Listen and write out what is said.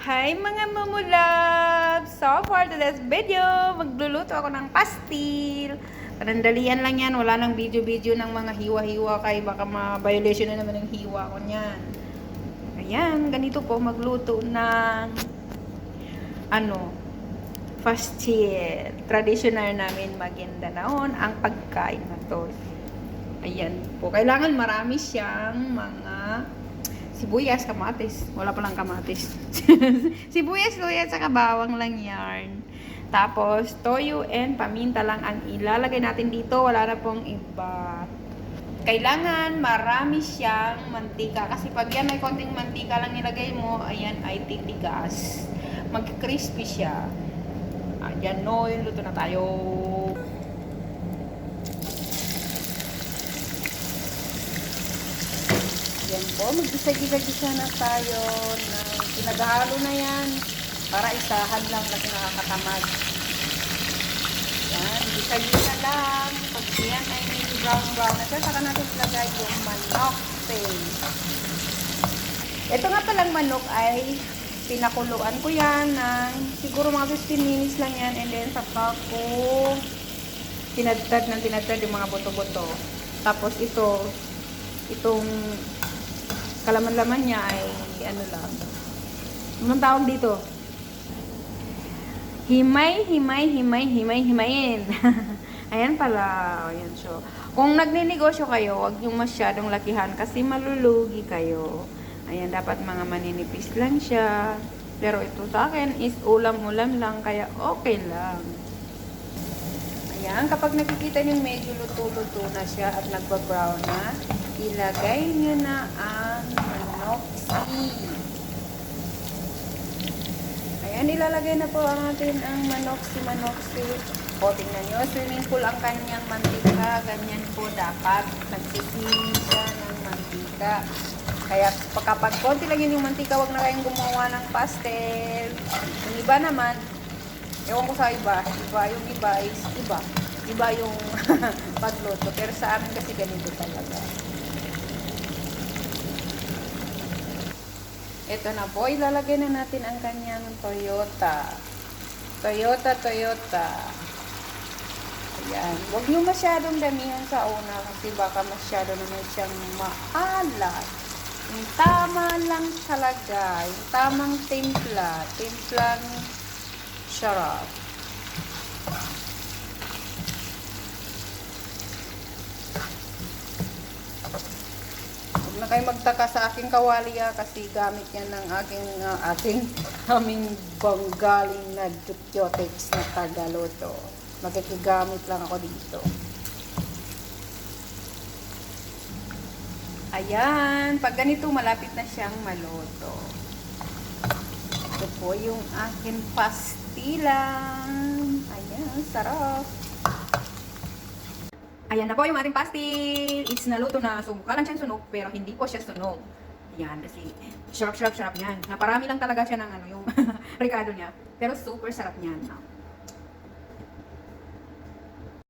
Hi mga mamulab! So for today's video, magluluto ako ng pastil. Panandalian lang yan, wala nang video-video ng mga hiwa-hiwa kay baka ma-violation na naman ng hiwa ko niyan. Ayan, ganito po magluto ng ano, pastil. Traditional namin Maguindanaon ang pagkain na to. Ayan po, kailangan marami siyang mga sibuyas, kamatis. Wala palang kamatis. sibuyas, luya, saka bawang lang yarn. Tapos, toyo and paminta lang ang ilalagay natin dito. Wala na pong iba. Kailangan marami siyang mantika. Kasi pag yan may konting mantika lang ilagay mo, ayan ay titigas. Mag-crispy siya. Ayan no, luto na tayo. Yan po, maggisa-gisa-gisa na tayo ng pinaghalo na yan para isahan lang kasi nakakatamad. Yan, gisa-gisa lang. Pag yan ay brown-brown na siya, saka natin ilagay yung manok paste. Ito nga palang manok ay pinakuluan ko yan ng siguro mga 15 minutes lang yan and then saka ko tinadtad ng tinadtad yung mga buto-buto. Tapos ito, itong kalaman-laman niya ay ano lang. Anong tawag dito? Himay, himay, himay, himay, himayin. Ayan pala. Ayan so. Kung nagninegosyo kayo, huwag yung masyadong lakihan kasi malulugi kayo. Ayan, dapat mga maninipis lang siya. Pero ito sa akin is ulam-ulam lang, kaya okay lang. Ayan, kapag nakikita nyo medyo luto-luto na siya at nagba-brown na, ilagay nyo na ang manok seed. Ayan, ilalagay na po ang atin ang manok si manok. O, tingnan nyo, swimming pool ang kanyang mantika. Ganyan po dapat. Nagsisini siya ng mantika. Kaya kapag konti lang yun yung mantika, wag na kayong gumawa ng pastel. Yung iba naman, ewan ko sa iba, iba yung iba is iba. Iba yung pagluto. Pero sa amin kasi ganito talaga. Ito na po, ilalagay na natin ang kanyang Toyota. Toyota, Toyota. Ayan. Huwag nyo masyadong damihan sa una kasi baka masyado naman siyang maalat. Yung tama lang talaga. Yung tamang timpla. Timplang sarap. Kayo magtaka sa aking kawali ah, kasi gamit yan ng aking, ah, aking aming banggaling na Dutyotex na Tagaloto. Magkikigamit lang ako dito. Ayan, pag ganito malapit na siyang maloto. Ito po yung aking pastilang. Ayan, sarap. Ayan na po yung ating pastil. It's naluto na. So, mukha lang siyang sunog, pero hindi po siya sunog. Ayan, kasi sarap, sarap, sarap yan. Naparami lang talaga siya ng ano, yung rekado niya. Pero super sarap niyan.